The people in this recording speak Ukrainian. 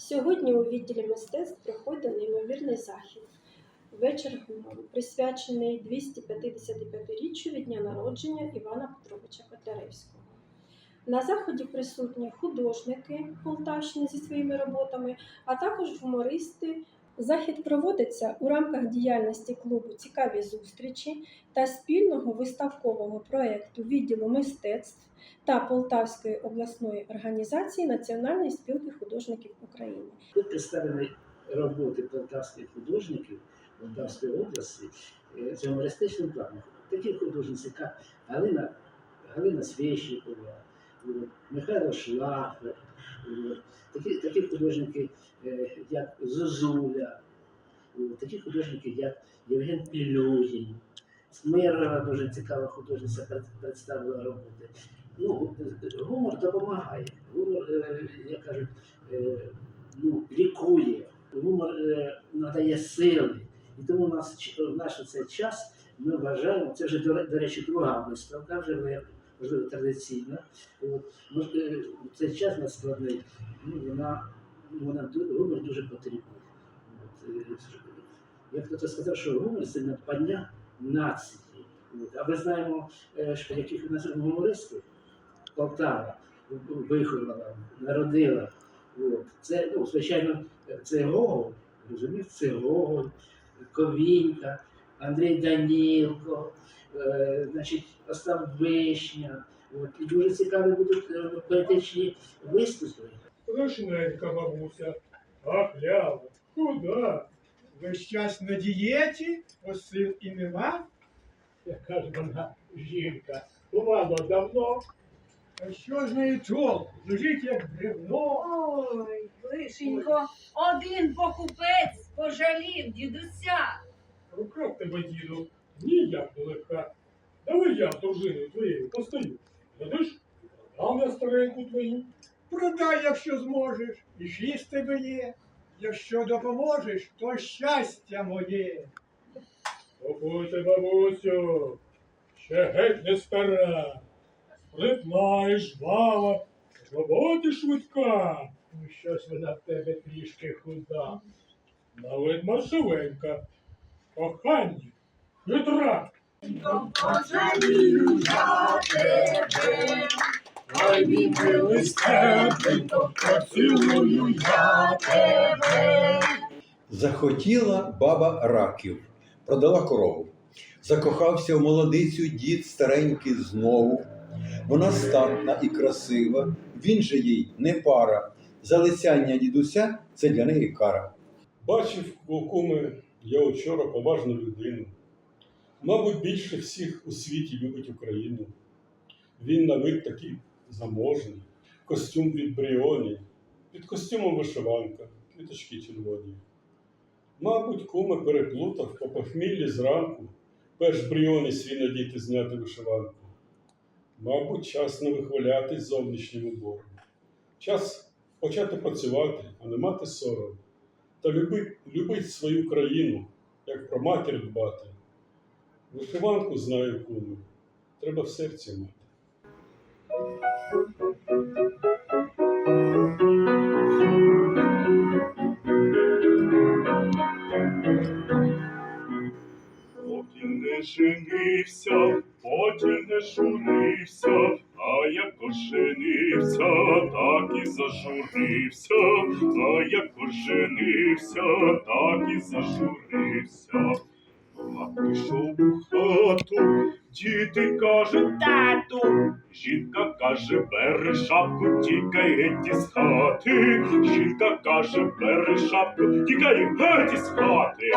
Сьогодні у відділі мистецтв проходив неймовірний захід. Вечір гумору, присвячений 255-річчю від дня народження Івана Петровича Котляревського. На заході присутні художники Полтавщини зі своїми роботами, а також гумористи. Захід проводиться у рамках діяльності клубу Цікаві зустрічі та спільного виставкового проєкту відділу мистецтв та Полтавської обласної організації Національної спілки художників України. Тут представлені роботи полтавських художників Полтавської області е, з гумористичним планом. Такі художниці, як Галина, Галина Свєщикова, Михайло Шлафер, такі, такі художники, е, як Зозуля, такі художники, як Євген Пілюгін. Мира дуже цікава художниця представила роботи. Ну, е, гумор допомагає. Гумор, е, як кажуть, е, ну, лікує, гумор е, надає сили. І тому у нас ч- в наш цей час ми вважаємо, це вже до речі, друга виставка, вже традиційна. От, ну, е, в цей час надскладний, ну, вона, ну, вона гумор дуже потрібний. От, е, як хтось сказав, що гумор це надбання нації. От, а ми знаємо, е, що яких у нас гумористів Полтава виховала, народила. От. Це, ну, звичайно, це Гоголь, розумієш, це Гоголь, Ковінька, Андрій Данілко, значить, Остап Вишня. От. І дуже цікаві будуть е, поетичні виступи. Страшненька бабуся, а хлява, куда? Весь час на дієті, бо сил і нема. Яка ж вона жінка, бувало давно. А що з нею толку? Лежить як бревно. Ой, лишенько, один покупець пожалів дідуся. Рука в тебе, діду, ніяк не легка. Давай я з дружиною твоєю постою. Видиш, дам я стареньку твою. Продай, якщо зможеш, і шість тебе є. Якщо допоможеш, то щастя моє. Покуйте, бабусю, ще геть не стара. Спритна і жвава, в швидка. Ну, щось вона в тебе трішки худа. На вид маршовенька, кохання, я Ай, мій милий степенько, поцілую я тебе. Захотіла баба раків, продала корову. Закохався в молодицю дід старенький знову. Вона статна і красива, він же їй не пара. Залицяння дідуся це для неї кара. Бачив у куми я учора поважну людину. Мабуть, більше всіх у світі любить Україну. Він на вид такий заможний, костюм від Бріоні, під костюмом вишиванка, квіточки червоні. Мабуть, куми переплутав по похміллі зранку, перш Бріоні свій надіти зняти вишиванку. Мабуть, час не вихвалятись зовнішнім убором. Час почати працювати, а не мати сором та любить, любить свою країну, як про матір дбати. Вишиванку знаю куми, треба в серці мати. Потім не женився, потім не журився, а як оженився, так і зажурився, а як оженився, так і зажурився. А прийшов у хату, діти каже, тату. Жінка каже, бери шапку, тікай геть із хати. Жінка каже, бери шапку, тікай геть із хати.